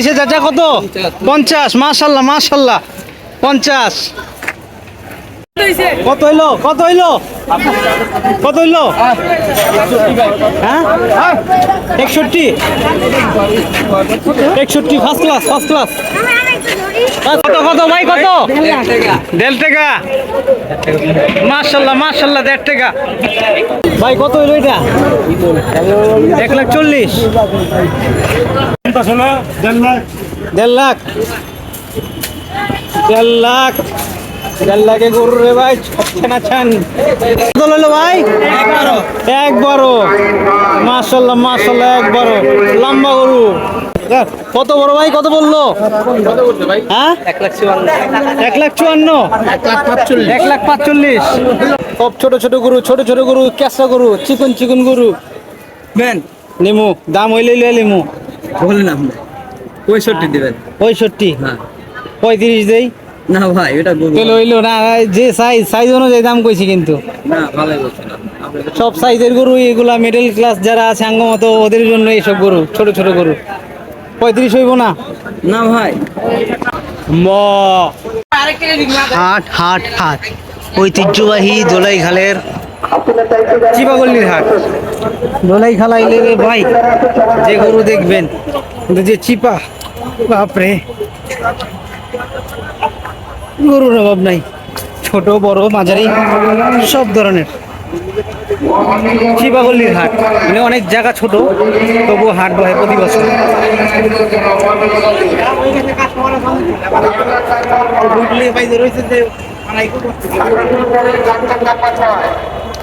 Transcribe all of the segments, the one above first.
হয়েছে চাচা কত? পঞ্চাশ, মাশাল্লাহ মাশাল্লাহ। পঞ্চাশ। কত হইল? কত হইল? কত হইল? হ্যাঁ? একষট্টি। একষট্টি ফার্স্ট ক্লাস ফার্স্ট ক্লাস কত কত, ভাই, কত? দেড় টাকা। মাশাল্লাহ মাশাল্লাহ, দেড় টাকা। ভাই, কত হইল এটা? এক লাখ চল্লিশ। দেড় লাখ। দেড় লাখ? দেড় লাখে। গরু রে ভাই ছানা ছান। কত হলো ভাই? একবারও। মাশাল্লাহ মাশাল্লাহ একবারও। লম্বা গরু। কত বড় ভাই কত বলল? হ্যাঁ? এক লাখ চুয়ান্ন। এক লাখ পাঁচচল্লিশ। সব ছোট ছোট গরু ছোট ছোট গরু কেঁচা গরু চিকন চিকন গরু। নিমু দাম হইলে লিয়ে লিমু বললাম পঁয়ষট্টি দেবেন। পঁয়ষট্টি? হ্যাঁ। পঁয়ত্রিশ দেই? না ভাই এটা গরু হইল না যে সাইজ সাইজ অনুযায়ী দাম কইছি কিন্তু। না ভালোই বলছেন সব সাইজের গরু এগুলা মিডল ক্লাস যারা আছে আঙ্গমতো ওদের জন্য এইসব গরু ছোট ছোট গরু। পঁয়ত্রিশ হইব না? না ভাই। ম। হাট হাট হাট। ঐতিহ্যবাহী দোলাই খালের চিপাগল্লির হাট। দোলাই খালাই রে ভাই, যে গরু দেখবেন, কিন্তু যে চিপা, বাপরে। গরুর অভাব নাই, ছোট, বড়, মাঝারি, সব ধরনের। চিপাগল্লির হাট মানে অনেক জায়গা ছোট, তবু হাট বহে প্রতি বছর।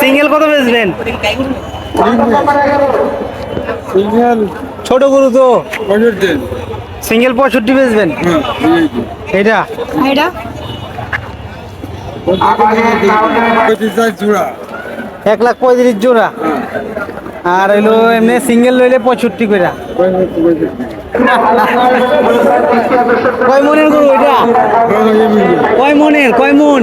সিঙ্গেল কত বেচবেন? ছোট গরু তো। সিঙ্গেল পঁয়ষট্টি বেচবেন? এটা এটা এক লাখ পঁয়ত্রিশ জোড়া। আর হইল এমনি সিঙ্গেল লইলে পঁয়ষট্টি করে। কয় মনের গরু এটা? কয় মনের? কয় মন?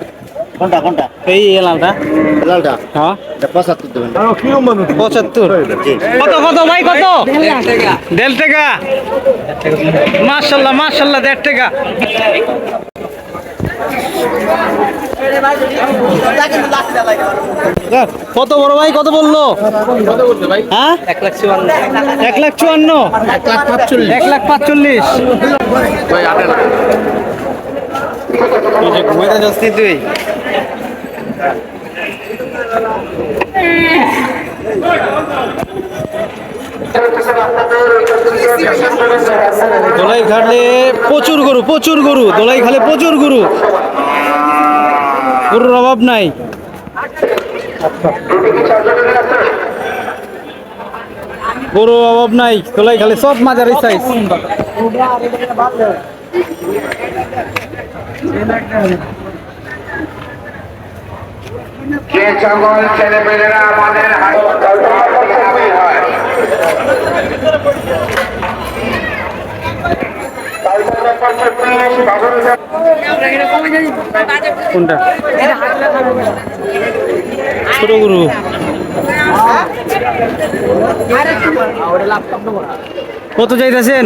কোনটা কোনটা? এই এলামটা লালটা হ্যাঁ। পঁচাত্তর দেবেন। পঁচাত্তর। কত কত ভাই কত? এক টাকা। দেড় টাকা। মার্শাল্লাহ মার্শাল্লাহ দেড় টাকা। কত বড় ভাই কত বলল? হ্যাঁ? এক লাখ চুয়ান্ন। এক লাখ চুয়ান্ন? এক লাখ পাঁচচল্লিশ। এক লাখ পাঁচচল্লিশ। এই যে ঘুমাইতে যাচ্ছি তুই। দোলাই ঘাটলে প্রচুর গরু প্রচুর গরু, দোলাই খালে প্রচুর গরু। গরুর অভাব নাই। গরুর অভাব নাই, দোলাই খালে সব মাঝারি সাইজ যে সকল ছেলেমেয়েরা আমাদের কত চাইতেছেন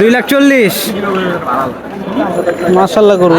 দুই লাখ চল্লিশ। মাসাল্লাহ আসে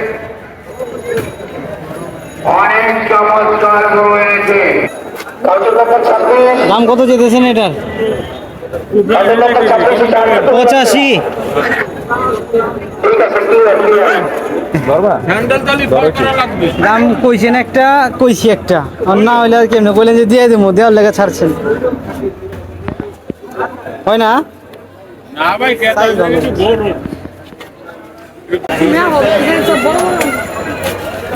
অনেক চমৎকার ছাব্বিশ দাম কত যেতেছেন এটার? পঁচাশি। ঠিক আছে ঠিক আছে দাম কইছেন একটা কইছি একটা। আর না হইলে আর কেমনে? কইলেন যে দিয়ে দেবো দেওয়ার লেগে ছাড়ছেন। হয় না? না হোক এখানে সব বড় বড়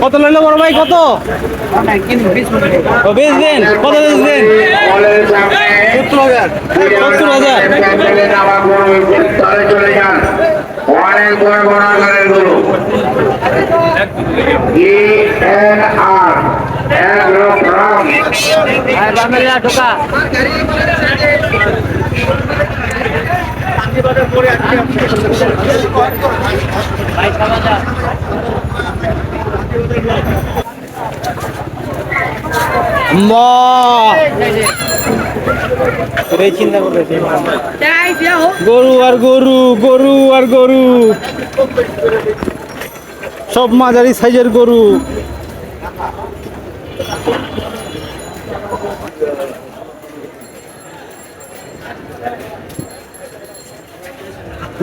কত লইলো বড় ভাই, কত? ও বেচবেন কত বলের সামনে সত্তর হাজার। সত্তর হাজার। এটাই চিন্তা করবে গরু আর গরু গরু আর গরু। সব মাঝারি সাইজের গরু।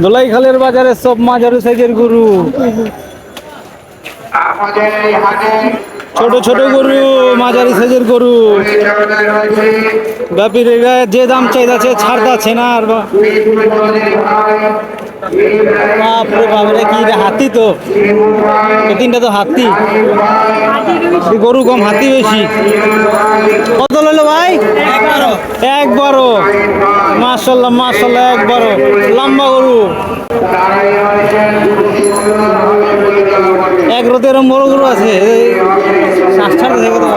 দোলাই খালের বাজারে সব মাঝারি সাইজের গরু। ছোট ছোট গরু, মাঝারি সাইজের গরু। ব্যাপির যে দাম চাইছে ছাড় যাচ্ছে না আর বাপরে বাপরে, কি হাতি তো। তিনটা তো হাতি। গরু কম হাতি বেশি। কত লইলো ভাই? এক বারো মাসাল্লাহ মাসাল্লাহ এক বারো লম্বা গরু। এক রোতে এরম বড় গরু আছে। এই শ্বাস ছাড়তে থাকে তো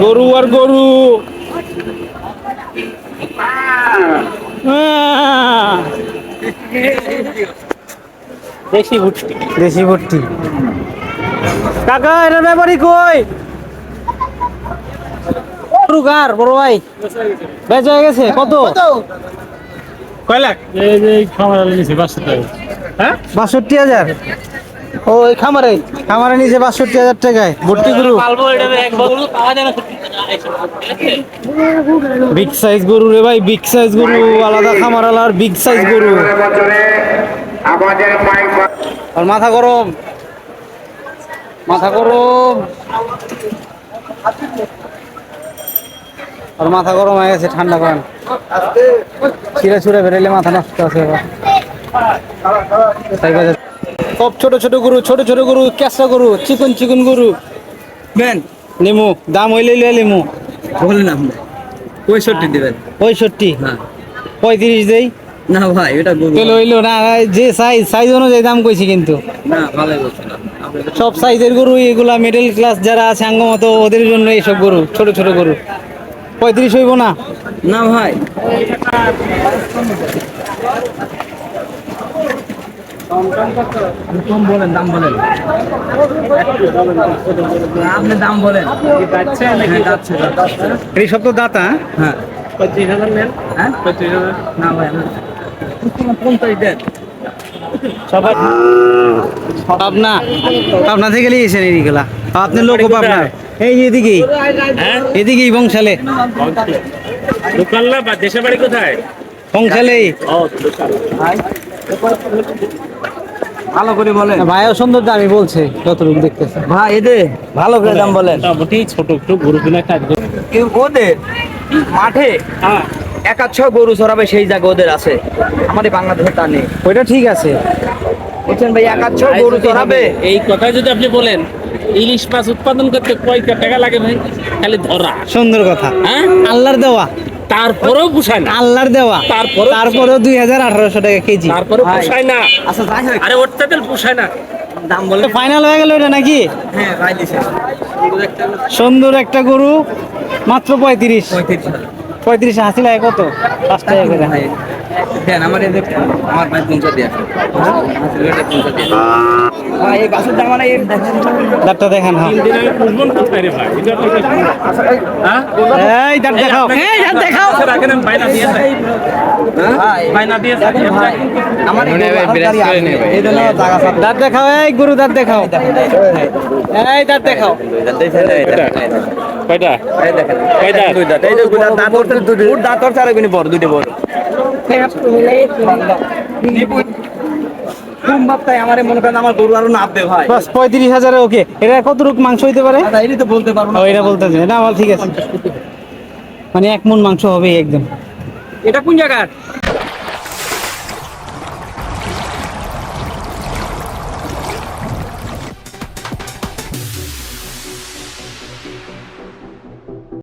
গরু আর গরু। আহ! দেশি ভুট্টি। দেশি ভুট্টি। কাকা এটার ব্যাপারই কই? গরু কার বড় ভাই। বেচা হয়ে গেছে কত? কয় লাখ? বাষট্টি হাজার। ও এই খামারে? খামারে নিচে বাষট্টি হাজার টাকায়। ভর্তি গরু। বিগ সাইজ গরু রে ভাই বিগ সাইজ গরু আলাদা খামার আলাদা বিগ সাইজ গরু। আমাদের আর মাথা গরম। মাথা গরম। আর মাথা গরম হয়ে গেছে ঠান্ডা পান ছিঁড়ে ছুড়ে বেরোলে মাথা নষ্ট আছে সব ছোট ছোট গরু ছোট ছোট গরু কেঁচা গরু চিকন চিকন গরু। বেন নিমু দাম হইলে লিয়ে লিমু বলেন আপনি পঁয়ষট্টি দেবেন। পঁয়ষট্টি। হ্যাঁ। পঁয়ত্রিশ দেই। না ভাই এটা তেল হইল না যে সাইজ সাইজ অনুযায়ী দাম কইছি কিন্তু। না ভালোই আপনি সব সাইজের গরু এগুলা মিডল ক্লাস যারা আছে আঙ্গমতো ওদের জন্য এইসব গরু ছোট ছোট গরু। পঁয়ত্রিশ হইব না? না ভাই। কম বলেন দাম বলেন। আপনি দাম বলেন। হ্যাঁ, যাচ্ছে, যাচ্ছে। এই সব তো দাতা হ্যাঁ? হ্যাঁ। না ভাই পঞ্চাশ দেন সবাই পাবনা পাবনা থেকে নিয়েছেন এইগুলা আপনি লোক পাবনা। এই যে এদিকেই এদিকেই বংশালে। লোকাল না বা দেশের বাড়ি কোথায়? বংশালেই ভালো করে বলেন। ভাইও সুন্দর দামি বলছে যতটুকু দেখতেছে। ভাই এদে ভালো করে দাম বলেন। মোটামুটি ছোট একটু গরু কিনা ওদের মাঠে? একাচ্ছ গরু চড়াবে সেই জায়গা ওদের আছে। আমাদের বাংলাদেশে তা নেই। ওইটা ঠিক আছে। বুঝছেন ভাই একাচ্ছ গরু চড়াবে এই কথা যদি আপনি বলেন ইলিশ মাছ উৎপাদন করতে কয়টা টাকা লাগে ভাই? খালি ধরা। সুন্দর কথা। হ্যাঁ? আল্লাহর দেওয়া। তারপরেও পোষায় না। আল্লাহর দেওয়া। তারপরেও- তারপরেও দুই হাজার আঠারোশো টাকা কেজি। তারপরেও ভাই। পোষায় না। আচ্ছা আরে ওর তাদের পোষায় না। দাম বলে ফাইনাল হয়ে গেল এটা নাকি? হ্যাঁ ভাই সুন্দর একটা গরু মাত্র পঁয়ত্রিশ। পঁয়ত্রিশ পঁয়ত্রিশ হাসি লাগে কত? পাঁচ টাকা করে। ভাই দেন আমার এই দেখুন, আমার ভাই পৌঁছা দিয়ে আসো পৌঁছা ভাই এই গাছের দাম মানে দাঁতটা দেখান হ্যাঁ। তিন দিন আগে পুষবেন কোথায় রে ভাই এটা তো হ্যাঁ? এই দাঁত দেখাও। এই দাঁত দেখাও। আমার এই গরু আরও গাড়ি আছে। এই জায়গা দাঁত এই গরু দাঁত দাঁত দেখাও কয়টা কয়টা আমার মনে করেন আমার গরু আরও নামবে ভাই। বাস পঁয়ত্রিশ হাজারে ওকে। এটা মাংস হইতে পারে? দাদা বলতে পারব না। এটা বলতেছে। না বল ঠিক আছে। মানে এক মন মাংস হবে একদম। এটা কোন জায়গার?